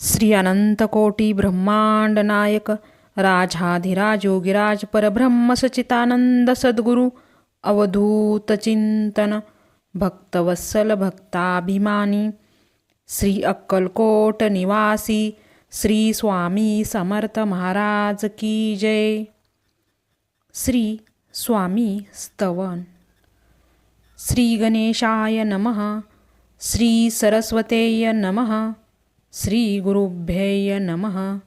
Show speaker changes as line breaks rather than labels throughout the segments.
श्री अनंतकोटी ब्रह्मांड नायक राजाधिराज योगिराज परब्रह्म सचितानंद सद्गुरु अवधूत चिंतन भक्तवत्सल भक्ताभिमानी श्री अक्कलकोट निवासी श्री स्वामी समर्थ महाराज की जय। श्री स्वामी स्तवन। श्री गणेशाय नमः। श्री सरस्वतेय नमः। श्री गुरुभ्यय नमः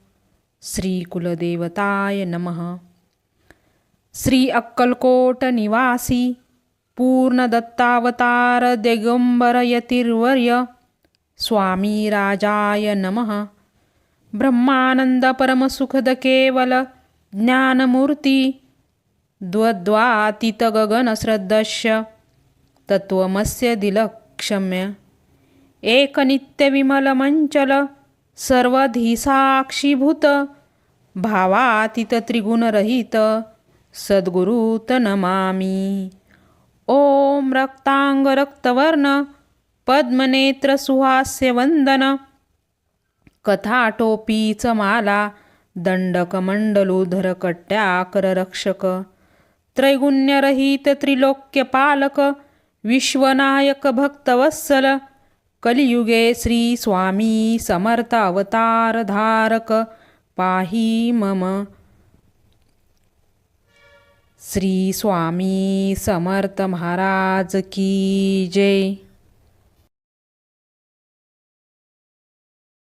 श्रीकुलदेवताय नमः। श्री अक्कलकोट निवासी पूर्ण स्वामी राजाय नमः। ब्रह्मानंद परमसुखद केवल ज्ञानमूर्ती द्वद्वातीत तत्त्वमस्य दिलक्षम्य। एक नित्य विमल मंचल सर्वधीसाक्षीभूत भावातीत त्रिगुणरहित सद्गुरुत नमामी ॐ रक्तांग रक्तवर्ण पद्मनेत्र सुहास्य वंदन कथाटोपीच माला दंडकमंडलूधर कट्याकर रक्षक त्रैगुण्यरहित त्रिलोक्यपालक विश्वनायक भक्तवत्सल कलियुगे श्री स्वामी समर्थ अवतार धारक पाही मम। श्री स्वामी समर्थ महाराज की जय।